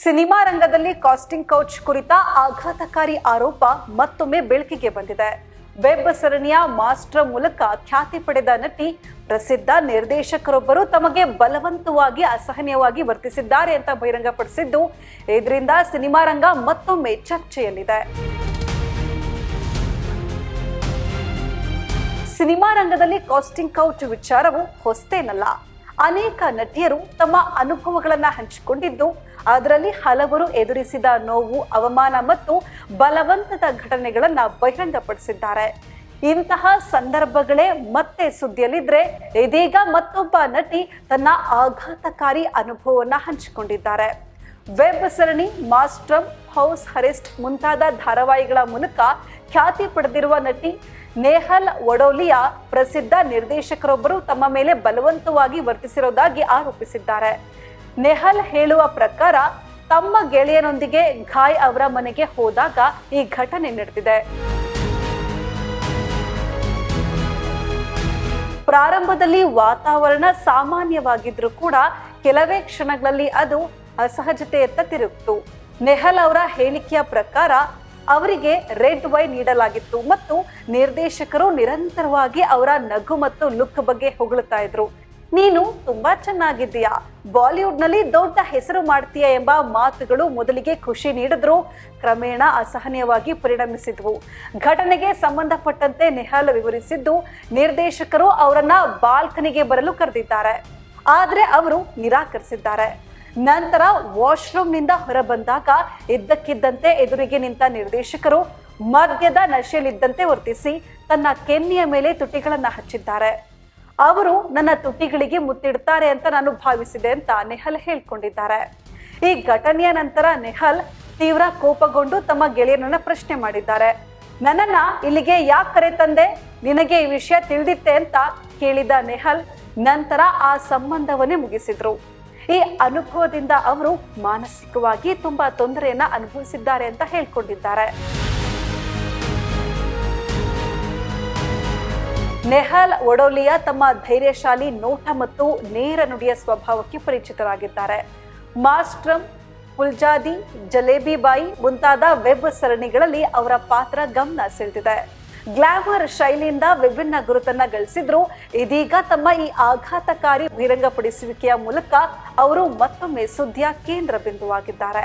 Cinema ರಂಗದಲ್ಲಿ casting couch ಕುರಿತ ಆಘಾತಕಾರಿ ಆರೋಪ ಮತ್ತೊಮ್ಮೆ ಬೆಳಕಿಗೆ ಬಂದಿದೆ. ವೆಬ್ ಸರಣಿಯ ಮಾಸ್ಟರ್ ಮೂಲಕ ಖ್ಯಾತಿ ಪಡೆದ ನಟಿ ಪ್ರಸಿದ್ಧ ನಿರ್ದೇಶಕರೊಬ್ಬರು ತಮಗೆ ಬಲವಂತವಾಗಿ ಅಸಹನೀಯವಾಗಿ ವರ್ತಿಸಿದ್ದಾರೆ ಅಂತ ಬಹಿರಂಗಪಡಿಸಿದ್ದು, ಇದರಿಂದ ಸಿನಿಮಾ ರಂಗ ಮತ್ತೊಮ್ಮೆ ಚರ್ಚೆಯಲ್ಲಿದೆ. ಸಿನಿಮಾ ರಂಗದಲ್ಲಿ ಕಾಸ್ಟಿಂಗ್ ಕೌಚ್ ವಿಚಾರವು ಹೊಸತೇನಲ್ಲ. ಅನೇಕ ನಟಿಯರು ತಮ್ಮ ಅನುಭವಗಳನ್ನ ಹಂಚಿಕೊಂಡಿದ್ದು, ಅದರಲ್ಲಿ ಹಲವರು ಎದುರಿಸಿದ ನೋವು, ಅವಮಾನ ಮತ್ತು ಬಲವಂತದ ಘಟನೆಗಳನ್ನ ಬಹಿರಂಗಪಡಿಸಿದ್ದಾರೆ. ಇಂತಹ ಸಂದರ್ಭಗಳೇ ಮತ್ತೆ ಸುದ್ದಿಯಲ್ಲಿದ್ರೆ ಇದೀಗ ಮತ್ತೊಬ್ಬ ನಟಿ ತನ್ನ ಆಘಾತಕಾರಿ ಅನುಭವವನ್ನ ಹಂಚಿಕೊಂಡಿದ್ದಾರೆ. ವೆಬ್ ಸರಣಿ ಮಾಸ್ಟರ್ ಹೌಸ್ ಅರೆಸ್ಟ್ ಮುಂತಾದ ಧಾರಾವಾಹಿಗಳ ಮೂಲಕ ಖ್ಯಾತಿ ಪಡೆದಿರುವ ನಟಿ ನೇಹಲ್ ವಡೋಲಿಯಾ ಪ್ರಸಿದ್ಧ ನಿರ್ದೇಶಕರೊಬ್ಬರು ತಮ್ಮ ಮೇಲೆ ಬಲವಂತವಾಗಿ ವರ್ತಿಸಿರೋದಾಗಿ ಆರೋಪಿಸಿದ್ದಾರೆ. ನೆಹಲ್ ಹೇಳುವ ಪ್ರಕಾರ, ತಮ್ಮ ಗೆಳೆಯನೊಂದಿಗೆ ಘಾಯ್ ಅವರ ಮನೆಗೆ ಹೋದಾಗ ಈ ಘಟನೆ ನಡೆದಿದೆ. ಪ್ರಾರಂಭದಲ್ಲಿ ವಾತಾವರಣ ಸಾಮಾನ್ಯವಾಗಿದ್ರೂ ಕೂಡ ಕೆಲವೇ ಕ್ಷಣಗಳಲ್ಲಿ ಅದು ಅಸಹಜತೆಯತ್ತ ತಿರುಗಿತು. ನೆಹಲ್ ಅವರ ಹೇಳಿಕೆಯ ಪ್ರಕಾರ ಅವರಿಗೆ ರೆಡ್ ವೈ ನೀಡಲಾಗಿತ್ತು ಮತ್ತು ನಿರ್ದೇಶಕರು ನಿರಂತರವಾಗಿ ಅವರ ನಗು ಮತ್ತು ಲುಕ್ ಬಗ್ಗೆ ಹೊಗಳುತ್ತಾ ಇದ್ರು. ನೀನು ತುಂಬಾ ಚೆನ್ನಾಗಿದ್ದೀಯಾ? ಬಾಲಿವುಡ್ನಲ್ಲಿ ದೊಡ್ಡ ಹೆಸರು ಮಾಡ್ತೀಯ ಎಂಬ ಮಾತುಗಳು ಮೊದಲಿಗೆ ಖುಷಿ ನೀಡಿದ್ರು, ಕ್ರಮೇಣ ಅಸಹನೀಯವಾಗಿ ಪರಿಣಮಿಸಿದ್ವು. ಘಟನೆಗೆ ಸಂಬಂಧಪಟ್ಟಂತೆ ನೆಹಲ್ ವಿವರಿಸಿದ್ದು, ನಿರ್ದೇಶಕರು ಅವರನ್ನ ಬಾಲ್ಕನಿಗೆ ಬರಲು ಕರೆದಿದ್ದಾರೆ. ಆದ್ರೆ ಅವರು ನಿರಾಕರಿಸಿದ್ದಾರೆ. ನಂತರ ವಾಶ್ರೂಮ್ನಿಂದ ಹೊರಬಂದಾಗ ಇದ್ದಕ್ಕಿದ್ದಂತೆ ಎದುರಿಗೆ ನಿಂತ ನಿರ್ದೇಶಕರು ಮದ್ಯದ ನಶೆಯಲ್ಲಿದ್ದಂತೆ ವರ್ತಿಸಿ ತನ್ನ ಕೆನ್ನೆಯ ಮೇಲೆ ತುಟಿಗಳನ್ನು ಹಚ್ಚಿದ್ದಾರೆ. ಅವರು ನನ್ನ ತುಟಿಗಳಿಗೆ ಮುತ್ತಿಡ್ತಾರೆ ಅಂತ ನಾನು ಭಾವಿಸಿದೆ ಅಂತ ನೆಹಲ್ ಹೇಳ್ಕೊಂಡಿದ್ದಾರೆ. ಈ ಘಟನೆಯ ನಂತರ ನೆಹಲ್ ತೀವ್ರ ಕೋಪಗೊಂಡು ತಮ್ಮ ಗೆಳೆಯನನ್ನ ಪ್ರಶ್ನೆ ಮಾಡಿದ್ದಾರೆ. ನನ್ನನ್ನ ಇಲ್ಲಿಗೆ ಯಾಕೆ ಕರೆ ತಂದೆ? ನಿನಗೆ ಈ ವಿಷಯ ತಿಳಿದಿತ್ತೆ ಅಂತ ಕೇಳಿದ ನೆಹಲ್ ನಂತರ ಆ ಸಂಬಂಧವನ್ನೇ ಮುಗಿಸಿದ್ರು. ಈ ಅನುಭವದಿಂದ ಅವರು ಮಾನಸಿಕವಾಗಿ ತುಂಬಾ ತೊಂದರೆಯನ್ನ ಅನುಭವಿಸಿದ್ದಾರೆ ಅಂತ ಹೇಳ್ಕೊಂಡಿದ್ದಾರೆ. ನೆಹಲ್ ಒಡೋಲಿಯಾ ತಮ್ಮ ಧೈರ್ಯಶಾಲಿ ನೋಟ ಮತ್ತು ನೇರ ನುಡಿಯ ಸ್ವಭಾವಕ್ಕೆ ಪರಿಚಿತರಾಗಿದ್ದಾರೆ. ಮಾಸ್ಟ್ರಮ್ ಪುಲ್ಜಾದಿ ಜಲೇಬಿ ಬಾಯಿ ಮುಂತಾದ ವೆಬ್ ಸರಣಿಗಳಲ್ಲಿ ಅವರ ಪಾತ್ರ ಗಮನ ಸೆಳೆದಿದೆ. ಗ್ಲಾಮರ್ ಶೈಲಿಯಿಂದ ವಿಭಿನ್ನ ಗುರುತನ್ನ ಗಳಿಸಿದ್ರು. ಇದೀಗ ತಮ್ಮ ಈ ಆಘಾತಕಾರಿ ಬಹಿರಂಗಪಡಿಸುವಿಕೆಯ ಮೂಲಕ ಅವರು ಮತ್ತೊಮ್ಮೆ ಸುದ್ದಿಯ ಕೇಂದ್ರ ಬಿಂದುವಾಗಿದ್ದಾರೆ.